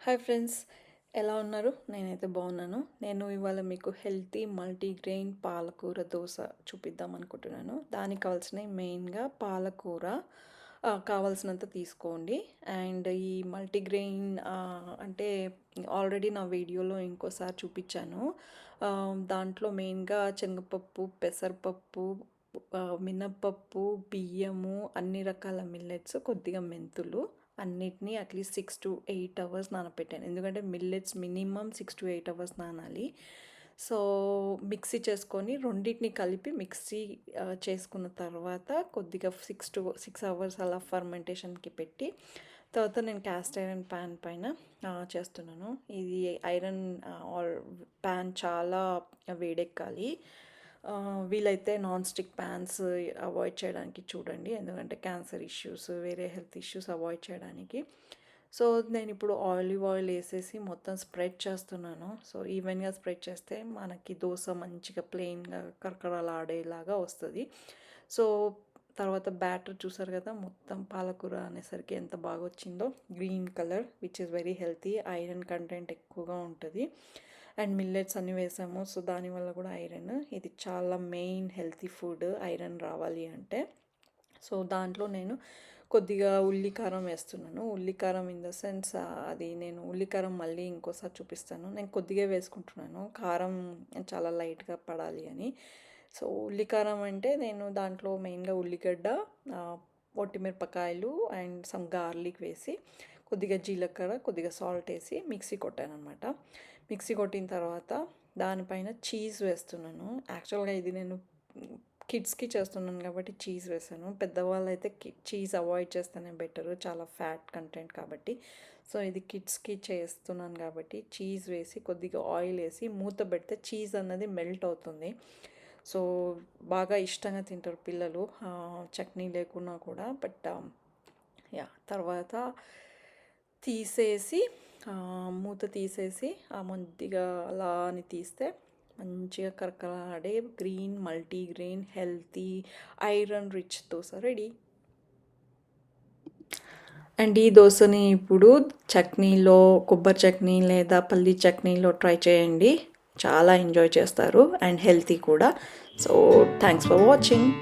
Hi friends ఎలా ఉన్నారు? నేనైతే బాగున్నాను. నేను ఇవాళ మీకు హెల్తీ మల్టీగ్రెయిన్ పాలకూర దోశ చూపిద్దాం అనుకుంటున్నాను. దానికి కావాల్సినవి మెయిన్గా పాలకూర కావాల్సినంత తీసుకోండి. అండ్ ఈ మల్టీగ్రెయిన్ అంటే ఆల్రెడీ నా వీడియోలో ఇంకోసారి చూపించాను. దాంట్లో మెయిన్గా శనగపప్పు పెసరపప్పు మినప్పప్పు బియ్యము అన్ని రకాల మిల్లెట్స్ కొద్దిగా మెంతులు అన్నిటినీ at least six to eight hours నానబెట్టాను ఎందుకంటే millets minimum six to eight hours నానాలి. సో మిక్సీ చేసుకొని రెండింటిని కలిపి మిక్సీ చేసుకున్న తర్వాత కొద్దిగా సిక్స్ టు సిక్స్ అవర్స్ అలా ఫర్మెంటేషన్కి పెట్టి తర్వాత నేను క్యాస్ట్ ఐరన్ ప్యాన్ పైన చేస్తున్నాను. ఇది ఐరన్ ఆల్ ప్యాన్ చాలా వేడెక్కాలి. వీలైతే నాన్ స్టిక్ ప్యాన్స్ అవాయిడ్ చేయడానికి చూడండి. ఎందుకంటే క్యాన్సర్ ఇష్యూస్ వేరే హెల్త్ ఇష్యూస్ అవాయిడ్ చేయడానికి. సో నేను ఇప్పుడు ఆలివ్ ఆయిల్ వేసేసి మొత్తం స్ప్రెడ్ చేస్తున్నాను. సో ఈవెన్గా స్ప్రెడ్ చేస్తే మనకి దోశ మంచిగా ప్లెయిన్గా కరకరలాడేలాగా వస్తుంది. సో తర్వాత బ్యాటర్ చూసారు కదా మొత్తం పాలకూర అనేసరికి ఎంత బాగా వచ్చిందో green colour which is very healthy iron content ఎక్కువగా ఉంటుంది. అండ్ మిల్లెట్స్ అన్నీ వేసాము సో దానివల్ల కూడా ఐరన్ ఇది చాలా మెయిన్ హెల్తీ ఫుడ్ ఐరన్ రావాలి అంటే. సో దాంట్లో నేను కొద్దిగా ఉల్లి కారం వేస్తున్నాను. ఉల్లి కారం ఇన్ ద సెన్స్ అది నేను ఉల్లి కారం మళ్ళీ ఇంకోసారి చూపిస్తాను. నేను కొద్దిగా వేసుకుంటున్నాను. కారం చాలా లైట్గా పడాలి అని. సో ఉల్లి కారం అంటే నేను దాంట్లో మెయిన్గా ఉల్లిగడ్డ ఆ, అండ్ సమ్ గార్లిక్ వేసి కొద్దిగా జీలకర్ర కొద్దిగా సాల్ట్ వేసి మిక్సీ కొట్టాను అనమాట మిక్సీ కొట్టిన తర్వాత దానిపైన చీజ్ వేస్తున్నాను. యాక్చువల్గా ఇది నేను కిడ్స్కి చేస్తున్నాను కాబట్టి చీజ్ వేసాను. పెద్దవాళ్ళు అయితే చీజ్ అవాయిడ్ చేస్తేనే బెటరు. చాలా ఫ్యాట్ కంటెంట్ కాబట్టి. సో ఇది కిడ్స్కి చేస్తున్నాను కాబట్టి చీజ్ వేసి కొద్దిగా ఆయిల్ వేసి మూత పెడితే చీజ్ అన్నది మెల్ట్ అవుతుంది. సో బాగా ఇష్టంగా తింటారు పిల్లలు. చట్నీ లేకున్నా కూడా. బట్ యా తర్వాత తీసేసి మూత తీసేసి ఆ మంచిగా అలా అని తీస్తే మంచిగా కరకలాడే green multi green healthy iron rich dosa ready. And ఈ దోశని ఇప్పుడు చట్నీలో కొబ్బరి చట్నీ లేదా పల్లి చట్నీలో ట్రై చేయండి. చాలా ఎంజాయ్ చేస్తారు అండ్ హెల్తీ కూడా. So thanks for watching.